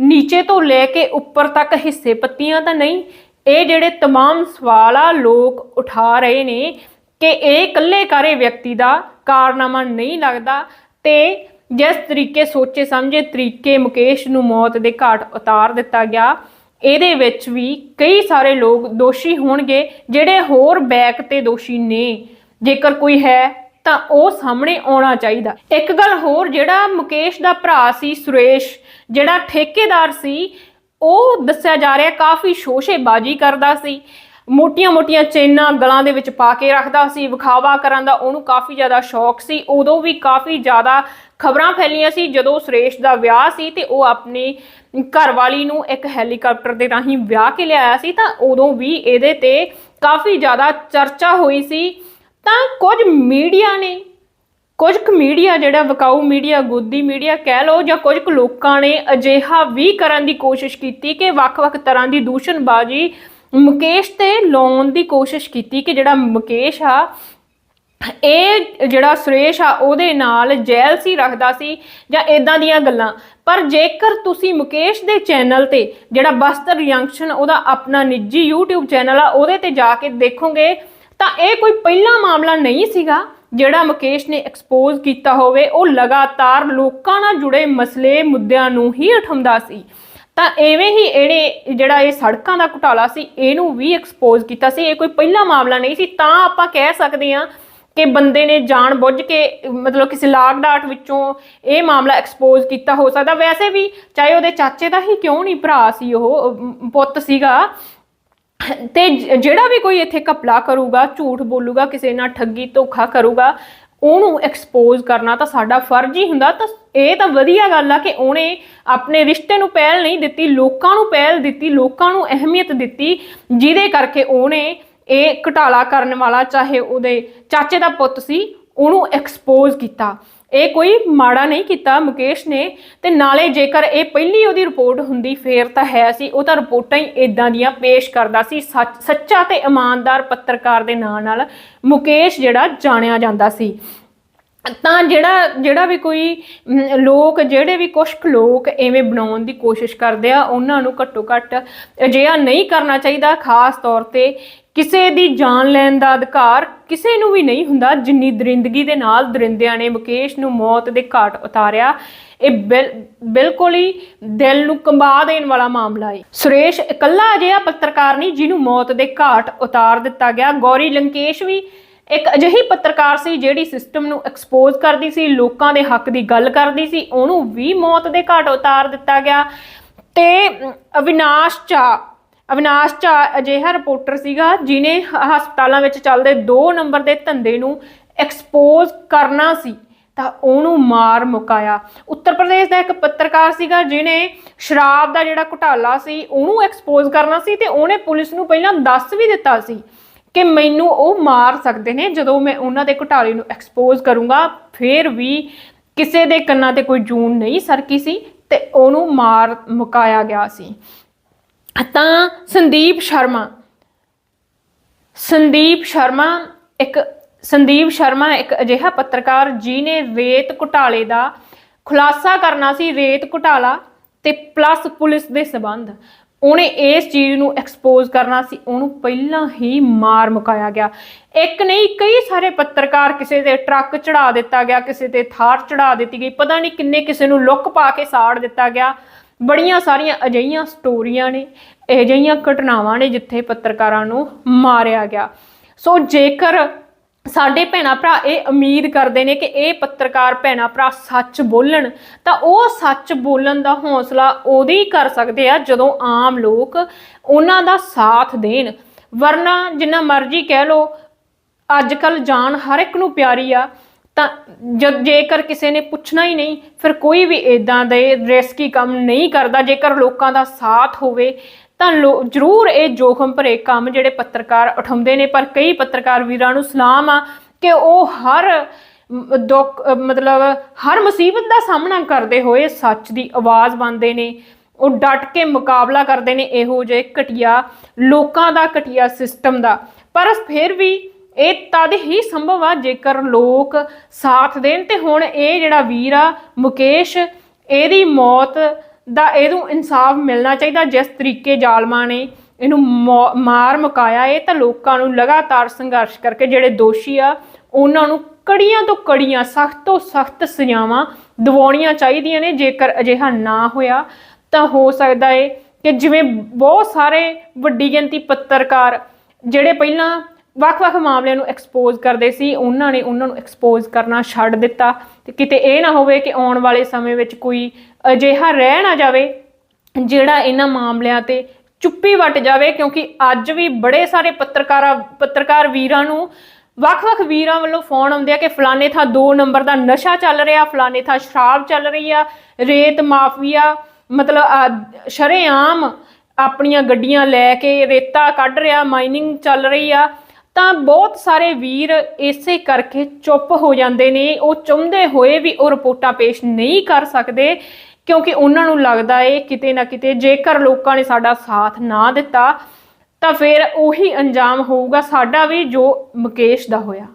ਨੀਚੇ ਤੋਂ ਲੈ ਕੇ ਉੱਪਰ ਤੱਕ ਹਿੱਸੇ ਪੱਤੀਆਂ ਤਾਂ ਨਹੀਂ ਇਹ ਜਿਹੜੇ तमाम ਸਵਾਲ ਆ ਲੋਕ ਉਠਾ ਰਹੇ ਨੇ ਕਿ ਇਹ ਇਕੱਲੇ ਕਾਰੇ ਵਿਅਕਤੀ ਦਾ ਕਾਰਨਾਮਾ ਨਹੀਂ ਲੱਗਦਾ ਤੇ ਜਿਸ ਤਰੀਕੇ ਸੋਚੇ ਸਮਝੇ ਤਰੀਕੇ ਮੁਕੇਸ਼ ਨੂੰ ਮੌਤ ਦੇ ਘਾਟ ਉਤਾਰ ਦਿੱਤਾ ਗਿਆ, ਇਹਦੇ ਵਿੱਚ ਵੀ ਕਈ ਸਾਰੇ ਲੋਕ ਦੋਸ਼ੀ ਹੋਣਗੇ, ਜਿਹੜੇ ਹੋਰ ਬੈਕ ਤੇ ਦੋਸ਼ੀ ਨੇ। ਜੇਕਰ ਕੋਈ ਹੈ, ਤਾਂ ਉਹ ਸਾਹਮਣੇ ਆਉਣਾ ਚਾਹੀਦਾ। ਇੱਕ ਗੱਲ ਹੋਰ, ਜਿਹੜਾ ਮੁਕੇਸ਼ ਦਾ ਭਰਾ ਸੀ ਸੁਰੇਸ਼, ਜਿਹੜਾ ਠੇਕੇਦਾਰ ਸੀ, ਉਹ ਦੱਸਿਆ ਜਾ ਰਿਹਾ ਕਾਫੀ ਸ਼ੋਸ਼ੇਬਾਜ਼ੀ ਕਰਦਾ ਸੀ। ਮੋਟੀਆਂ-ਮੋਟੀਆਂ ਚੇਨਾਂ ਗਲਾਂ ਦੇ ਵਿੱਚ ਪਾ ਕੇ ਰੱਖਦਾ ਸੀ, ਵਿਖਾਵਾ ਕਰਨ ਦਾ ਉਹਨੂੰ ਕਾਫੀ ਜ਼ਿਆਦਾ ਸ਼ੌਕ ਸੀ। ਉਦੋਂ ਵੀ ਕਾਫੀ ਜ਼ਿਆਦਾ ਖਬਰਾਂ ਫੈਲੀਆਂ ਸੀ, ਜਦੋਂ ਸੁਰੇਸ਼ ਦਾ ਵਿਆਹ ਸੀ ਤੇ ਉਹ ਆਪਣੀ ਘਰਵਾਲੀ ਨੂੰ ਇੱਕ ਹੈਲੀਕਾਪਟਰ ਦੇ ਰਾਹੀਂ ਵਿਆਹ ਕੇ ਲਿਆਇਆ ਸੀ, ਤਾਂ ਉਦੋਂ ਵੀ ਇਹਦੇ ਤੇ ਕਾਫੀ ਜ਼ਿਆਦਾ ਚਰਚਾ ਹੋਈ ਸੀ। ਤਾਂ ਕੁਝ ਮੀਡੀਆ ਨੇ, ਕੁਝ ਕੁ ਮੀਡੀਆ ਜਿਹੜਾ ਵਕਾਊ ਮੀਡੀਆ, ਗੁੱਦੀ ਮੀਡੀਆ ਕਹਿ ਲਓ ਜਾਂ ਕੁਝ ਕੁ ਲੋਕਾਂ ਨੇ ਅਜਿਹਾ ਵੀ ਕਰਨ ਦੀ ਕੋਸ਼ਿਸ਼ ਕੀਤੀ ਕਿ ਵੱਖ-ਵੱਖ ਤਰ੍ਹਾਂ ਦੀ ਦੂਸ਼ਣਬਾਜ਼ੀ ਮੁਕੇਸ਼ ਤੇ ਲਾਉਣ ਦੀ ਕੋਸ਼ਿਸ਼ ਕੀਤੀ ਕਿ ਜਿਹੜਾ ਮੁਕੇਸ਼ ਆ ਇਹ ਜਿਹੜਾ ਸੁਰੇਸ਼ ਆ, ਉਹਦੇ ਨਾਲ ਜੈਲਸੀ ਰੱਖਦਾ ਸੀ ਜਾਂ ਇਦਾਂ ਦੀਆਂ ਗੱਲਾਂ। ਪਰ ਜੇਕਰ ਤੁਸੀਂ ਮੁਕੇਸ਼ ਦੇ ਚੈਨਲ ਤੇ ਜਿਹੜਾ ਬਸਤਰ ਜੰਕਸ਼ਨ ਉਹਦਾ ਆਪਣਾ ਨਿੱਜੀ YouTube ਚੈਨਲ ਆ, ਉਹਦੇ ਤੇ ਜਾ ਕੇ ਦੇਖੋਗੇ, ਤਾਂ ਇਹ ਕੋਈ ਪਹਿਲਾ ਮਾਮਲਾ ਨਹੀਂ ਸੀਗਾ ਜਿਹੜਾ ਮੁਕੇਸ਼ ਨੇ ਐਕਸਪੋਜ਼ ਕੀਤਾ ਹੋਵੇ। ਉਹ ਲਗਾਤਾਰ ਲੋਕਾਂ ਨਾਲ ਜੁੜੇ ਮਸਲੇ ਮੁੱਦਿਆਂ ਨੂੰ ਹੀ ਉਠਾਉਂਦਾ ਸੀ। ਤਾਂ ਐਵੇਂ ਹੀ ਇਹਨੇ ਜਿਹੜਾ ਇਹ ਸੜਕਾਂ ਦਾ ਘੁਟਾਲਾ ਸੀ, ਇਹਨੂੰ ਵੀ ਐਕਸਪੋਜ਼ ਕੀਤਾ ਸੀ। ਇਹ ਕੋਈ ਪਹਿਲਾ ਮਾਮਲਾ ਨਹੀਂ ਸੀ। ਤਾਂ ਆਪਾਂ ਕਹਿ ਸਕਦੇ ਹਾਂ ਕਿ ਬੰਦੇ ਨੇ ਜਾਣ ਬੁੱਝ ਕੇ, ਮਤਲਬ ਕਿਸੇ ਲਾਗ ਡਾਟ ਵਿੱਚੋਂ ਇਹ ਮਾਮਲਾ ਐਕਸਪੋਜ਼ ਕੀਤਾ ਹੋ ਸਕਦਾ। ਵੈਸੇ ਵੀ ਚਾਹੇ ਉਹਦੇ ਚਾਚੇ ਦਾ ਹੀ ਕਿਉਂ ਨਹੀਂ ਭਰਾ ਸੀ ਉਹ ਪੁੱਤ ਸੀਗਾ, ਤੇ ਜਿਹੜਾ ਵੀ ਕੋਈ ਇੱਥੇ ਘਪਲਾ ਕਰੂਗਾ, ਝੂਠ ਬੋਲੂਗਾ, ਕਿਸੇ ਨਾਲ ਠੱਗੀ ਧੋਖਾ ਕਰੂਗਾ, ਉਹਨੂੰ ਐਕਸਪੋਜ਼ ਕਰਨਾ ਤਾਂ ਸਾਡਾ ਫਰਜ਼ ਹੀ ਹੁੰਦਾ। ਤਾਂ ਇਹ ਤਾਂ ਵਧੀਆ ਗੱਲ ਆ ਕਿ ਉਹਨੇ ਆਪਣੇ ਰਿਸ਼ਤੇ ਨੂੰ ਪਹਿਲ ਨਹੀਂ ਦਿੱਤੀ, ਲੋਕਾਂ ਨੂੰ ਪਹਿਲ ਦਿੱਤੀ, ਲੋਕਾਂ ਨੂੰ ਅਹਿਮੀਅਤ ਦਿੱਤੀ, ਜਿਹਦੇ ਕਰਕੇ ਉਹਨੇ ਇਹ ਘਟਾਲਾ ਕਰਨ ਵਾਲਾ, ਚਾਹੇ ਉਹਦੇ ਚਾਚੇ ਦਾ ਪੁੱਤ ਸੀ, ਉਹਨੂੰ ਐਕਸਪੋਜ਼ ਕੀਤਾ। ਇਹ ਕੋਈ ਮਾੜਾ ਨਹੀਂ ਕੀਤਾ, ਮੁਕੇਸ਼ ਨੇ। ਤੇ ਨਾਲੇ ਜੇਕਰ ਇਹ ਪਹਿਲੀ ਉਹਦੀ ਰਿਪੋਰਟ ਹੁੰਦੀ, ਫੇਰ ਤਾਂ ਹੈ ਸੀ, ਉਹ ਤਾਂ ਰਿਪੋਰਟਾਂ ਹੀ ਇਦਾਂ ਦੀਆਂ ਪੇਸ਼ ਕਰਦਾ ਸੀ, ਸੱਚ- ਸੱਚਾ ਤੇ ਇਮਾਨਦਾਰ ਪੱਤਰਕਾਰ ਦੇ ਨਾਂ ਨਾਲ ਮੁਕੇਸ਼ ਜਿਹੜਾ ਜਾਣਿਆ ਜਾਂਦਾ ਸੀ। ਤਾਂ ਜਿਹੜਾ ਜਿਹੜਾ ਵੀ ਕੋਈ ਲੋਕ, ਜਿਹੜੇ ਵੀ ਕੁਝ ਕੁ ਲੋਕ ਐਵੇਂ ਬਣਾਉਣ ਦੀ ਕੋਸ਼ਿਸ਼ ਕਰਦੇ ਆ, ਉਹਨਾਂ ਨੂੰ ਘੱਟੋ ਘੱਟ ਅਜਿਹਾ ਨਹੀਂ ਕਰਨਾ ਚਾਹੀਦਾ, ਖਾਸ ਤੌਰ ਤੇ ਕਿਸੇ ਦੀ ਜਾਨ ਲੈਣ ਦਾ ਅਧਿਕਾਰ ਕਿਸੇ ਨੂੰ ਵੀ ਨਹੀਂ ਹੁੰਦਾ, ਜਿੰਨੀ ਦਰਿੰਦਗੀ ਦੇ ਨਾਲ ਦਰਿੰਦਿਆਂ ਨੇ ਮੁਕੇਸ਼ ਨੂੰ ਮੌਤ ਦੇ ਘਾਟ ਉਤਾਰਿਆ, ਇਹ ਬਿਲ- ਬਿਲਕੁਲ ਹੀ ਦਿਲ ਨੂੰ ਕੰਬਾ ਦੇਣ ਵਾਲਾ ਮਾਮਲਾ ਹੈ ਸੁਰੇਸ਼ ਇਕੱਲਾ ਅਜਿਹਾ ਪੱਤਰਕਾਰ ਨਹੀਂ, ਜਿਹਨੂੰ ਮੌਤ ਦੇ ਘਾਟ ਉਤਾਰ ਦਿੱਤਾ ਗਿਆ। ਗੌਰੀ ਲੰਕੇਸ਼ ਵੀ ਇੱਕ ਅਜਿਹੀ ਪੱਤਰਕਾਰ ਸੀ ਜਿਹੜੀ ਸਿਸਟਮ ਨੂੰ ਐਕਸਪੋਜ਼ ਕਰਦੀ ਸੀ, ਲੋਕਾਂ ਦੇ ਹੱਕ ਦੀ ਗੱਲ ਕਰਦੀ ਸੀ, ਉਹਨੂੰ ਵੀ ਮੌਤ ਦੇ ਘਾਟ ਉਤਾਰ ਦਿੱਤਾ ਗਿਆ। ਤੇ ਅਵਿਨਾਸ਼ ਚਾ ਅਵਿਨਾਸ਼ ਚਾ ਅਜਿਹਾ ਰਿਪੋਰਟਰ ਸੀਗਾ ਜਿਨੇ ਹਸਪਤਾਲਾਂ ਵਿੱਚ ਚੱਲਦੇ 2 ਨੰਬਰ ਦੇ ਧੰਦੇ ਨੂੰ ਐਕਸਪੋਜ਼ ਕਰਨਾ ਸੀ, ਤਾਂ ਉਹਨੂੰ ਮਾਰ ਮੁਕਾਇਆ। ਉੱਤਰ ਪ੍ਰਦੇਸ਼ ਦਾ ਇੱਕ ਪੱਤਰਕਾਰ ਸੀਗਾ ਜਿਨੇ ਸ਼ਰਾਬ ਦਾ ਜਿਹੜਾ ਘੁਟਾਲਾ ਸੀ, ਉਹਨੂੰ ਐਕਸਪੋਜ਼ ਕਰਨਾ ਸੀ ਤੇ ਉਹਨੇ ਪੁਲਿਸ ਨੂੰ ਪਹਿਲਾਂ ਦੱਸ ਵੀ ਦਿੱਤਾ ਸੀ ਕਿ ਮੈਨੂੰ ਉਹ ਮਾਰ ਸਕਦੇ ਨੇ ਜਦੋਂ ਮੈਂ ਉਹਨਾਂ ਦੇ ਘੁਟਾਲੇ ਨੂੰ ਐਕਸਪੋਜ਼ ਕਰੂੰਗਾ, ਫਿਰ ਵੀ ਕਿਸੇ ਦੇ ਕੰਨਾਂ ਤੇ ਕੋਈ ਜੂਨ ਨਹੀਂ ਸਰਕੀ ਸੀ ਤੇ ਉਹਨੂੰ ਮਾਰ ਮੁਕਾਇਆ ਗਿਆ ਸੀ। ਤਾਂ ਸੰਦੀਪ ਸ਼ਰਮਾ ਸੰਦੀਪ ਸ਼ਰਮਾ ਇੱਕ, ਸੰਦੀਪ ਸ਼ਰਮਾ ਇੱਕ ਅਜਿਹਾ ਪੱਤਰਕਾਰ ਜਿਨੇ ਰੇਤ ਘੁਟਾਲੇ ਦਾ ਖੁਲਾਸਾ ਕਰਨਾ ਸੀ, ਰੇਤ ਘੁਟਾਲਾ ਤੇ ਪਲੱਸ ਪੁਲਿਸ ਦੇ ਸਬੰਧ। ਉਹਨੇ ਇਸ ਚੀਜ਼ ਨੂੰ ਐਕਸਪੋਜ਼ ਕਰਨਾ ਸੀ, ਉਹਨੂੰ ਪਹਿਲਾਂ ਹੀ ਮਾਰ ਮੁਕਾਇਆ ਗਿਆ। ਇੱਕ ਨਹੀਂ, ਕਈ ਸਾਰੇ ਪੱਤਰਕਾਰ ਕਿਸੇ ਦੇ ਟਰੱਕ ਚੜਾ ਦਿੱਤਾ ਗਿਆ, ਕਿਸੇ ਤੇ ਥਾਰ ਚੜਾ ਦਿੱਤੀ ਗਈ, ਪਤਾ ਨਹੀਂ ਕਿੰਨੇ ਕਿਸੇ ਨੂੰ ਲੁੱਕ ਪਾ ਕੇ ਸਾੜ ਦਿੱਤਾ ਗਿਆ। ਬੜੀਆਂ ਸਾਰੀਆਂ ਅਜਿਹੀਆਂ ਸਟੋਰੀਆਂ ਨੇ, ਅਜਿਹੀਆਂ ਘਟਨਾਵਾਂ ਨੇ ਜਿੱਥੇ ਪੱਤਰਕਾਰਾਂ ਨੂੰ ਮਾਰਿਆ ਗਿਆ। ਸੋ ਜੇਕਰ ਸਾਡੇ ਭੈਣਾ ਭਰਾ ਇਹ ਉਮੀਦ ਕਰਦੇ ਨੇ ਕਿ ਇਹ ਪੱਤਰਕਾਰ ਭੈਣਾ ਭਰਾ ਸੱਚ ਬੋਲਣ, ਤਾਂ ਉਹ ਸੱਚ ਬੋਲਣ ਦਾ ਹੌਸਲਾ ਉਹਦੇ ਹੀ ਕਰ ਸਕਦੇ ਆ ਜਦੋਂ ਆਮ ਲੋਕ ਉਹਨਾਂ ਦਾ ਸਾਥ ਦੇਣ। ਵਰਨਾ ਜਿੰਨਾ ਮਰਜ਼ੀ ਕਹਿ ਲੋ ਅੱਜ ਕੱਲ ਜਾਨ ਹਰ ਇੱਕ ਨੂੰ ਪਿਆਰੀ ਆ, ਤਾਂ ਜਦ ਜੇਕਰ ਕਿਸੇ ਨੇ ਪੁੱਛਣਾ ਹੀ ਨਹੀਂ, ਫਿਰ ਕੋਈ ਵੀ ਇਦਾਂ ਦੇ ਰਿਸਕੀ ਕੰਮ ਨਹੀਂ ਕਰਦਾ, ਜੇਕਰ ਲੋਕਾਂ ਦਾ ਸਾਥ ਹੋਵੇ ਤਾਂ ਲੋ- ਜ਼ਰੂਰ ਇਹ ਜੋਖਮ ਭਰੇ ਕੰਮ ਜਿਹੜੇ ਪੱਤਰਕਾਰ ਉਠਾਉਂਦੇ ਨੇ, ਪਰ ਕਈ ਪੱਤਰਕਾਰ ਵੀਰਾਂ ਨੂੰ ਸਲਾਮ ਆ ਕਿ ਉਹ ਹਰ ਦੁੱਖ ਮਤਲਬ ਹਰ ਮੁਸੀਬਤ ਦਾ ਸਾਹਮਣਾ ਕਰਦੇ ਹੋਏ ਸੱਚ ਦੀ ਆਵਾਜ਼ ਬਣਦੇ ਨੇ। ਉਹ ਡਟ ਕੇ ਮੁਕਾਬਲਾ ਕਰਦੇ ਨੇ, ਇਹੋ ਜਿਹੇ ਘਟੀਆ, ਲੋਕਾਂ ਦਾ ਘਟੀਆ ਸਿਸਟਮ ਦਾ। ਪਰ ਫਿਰ ਵੀ ਇਹ ਤਦ ਹੀ ਸੰਭਵ ਆ ਜੇਕਰ ਲੋਕ ਸਾਥ ਦੇਣ ਤੇ ਹੁਣ ਇਹ ਜਿਹੜਾ ਵੀਰ ਆ, ਮੁਕੇਸ਼, ਇਹਦੀ ਮੌਤ ਦਾ ਇਹਨੂੰ ਇਨਸਾਫ ਮਿਲਣਾ ਚਾਹੀਦਾ, ਜਿਸ ਤਰੀਕੇ ਜ਼ਾਲਮਾਂ ਨੇ ਇਹਨੂੰ ਮੌ- ਮਾਰ ਮੁਕਾਇਆ, ਇਹ ਤਾਂ ਲੋਕਾਂ ਨੂੰ ਲਗਾਤਾਰ ਸੰਘਰਸ਼ ਕਰਕੇ ਜਿਹੜੇ ਦੋਸ਼ੀ ਆ, ਉਹਨਾਂ ਨੂੰ ਕੜੀਆਂ ਤੋਂ ਕੜੀਆਂ, ਸਖਤ ਤੋਂ ਸਖਤ ਸਜ਼ਾਵਾਂ ਦਿਵਾਉਣੀਆਂ ਚਾਹੀਦੀਆਂ ਨੇ, ਜੇਕਰ ਅਜਿਹਾ ਨਾ ਹੋਇਆ, ਤਾਂ ਹੋ ਸਕਦਾ ਏ ਕਿ ਜਿਵੇਂ ਬਹੁਤ ਸਾਰੇ ਵੱਡੀ ਗਿਣਤੀ ਪੱਤਰਕਾਰ ਜਿਹੜੇ ਪਹਿਲਾਂ ਵੱਖ-ਵੱਖ ਮਾਮਲਿਆਂ ਨੂੰ ਐਕਸਪੋਜ਼ ਕਰਦੇ ਸੀ, ਉਹਨਾਂ ਨੇ ਉਹਨਾਂ ਨੂੰ ਐਕਸਪੋਜ਼ ਕਰਨਾ ਛੱਡ ਦਿੱਤਾ, ਤੇ ਕਿਤੇ ਇਹ ਨਾ ਹੋਵੇ ਕਿ ਆਉਣ ਵਾਲੇ ਸਮੇਂ ਵਿੱਚ ਕੋਈ ਅਜਿਹਾ ਰਹਿ ਨਾ ਜਾਵੇ ਜਿਹੜਾ ਇਹਨਾਂ ਮਾਮਲਿਆਂ ਤੇ ਚੁੱਪੀ ਵੱਟ ਜਾਵੇ, ਕਿਉਂਕਿ ਅੱਜ ਵੀ ਬੜੇ ਸਾਰੇ ਪੱਤਰਕਾਰਾਂ, ਪੱਤਰਕਾਰ ਵੀਰਾਂ ਨੂੰ ਵੱਖ-ਵੱਖ ਵੀਰਾਂ ਵੱਲੋਂ ਫੋਨ ਆਉਂਦੇ ਆ ਕਿ ਫਲਾਣੇ ਥਾਂ 2 ਨੰਬਰ ਦਾ ਨਸ਼ਾ ਚੱਲ ਰਿਹਾ, ਫਲਾਣੇ ਥਾਂ ਸ਼ਰਾਬ ਚੱਲ ਰਹੀ ਆ, ਰੇਤ ਮਾਫੀਆ, ਮਤਲਬ ਸ਼ਰੇਆਮ ਆਪਣੀਆਂ ਗੱਡੀਆਂ ਲੈ ਕੇ ਰੇਤਾ ਕੱਢ ਰਿਹਾ ਮਾਈਨਿੰਗ ਚੱਲ ਰਹੀ ਆ, ਤਾਂ ਬਹੁਤ ਸਾਰੇ ਵੀਰ ਇਸੇ ਕਰਕੇ ਚੁੱਪ ਹੋ ਜਾਂਦੇ ਨੇ, ਉਹ ਚਾਹੁੰਦੇ ਹੋਏ ਵੀ ਉਹ ਰਿਪੋਰਟਾਂ ਪੇਸ਼ ਨਹੀਂ ਕਰ ਸਕਦੇ। ਕਿਉਂਕਿ ਉਹਨਾਂ ਨੂੰ ਲੱਗਦਾ ਏ ਕਿਤੇ ਨਾ ਕਿਤੇ ਜੇਕਰ ਲੋਕਾਂ ਨੇ ਸਾਡਾ ਸਾਥ ਨਾ ਦਿੱਤਾ ਤਾਂ ਫਿਰ ਉਹੀ ਅੰਜਾਮ ਹੋਊਗਾ ਸਾਡਾ ਵੀ ਜੋ ਮੁਕੇਸ਼ ਦਾ ਹੋਇਆ।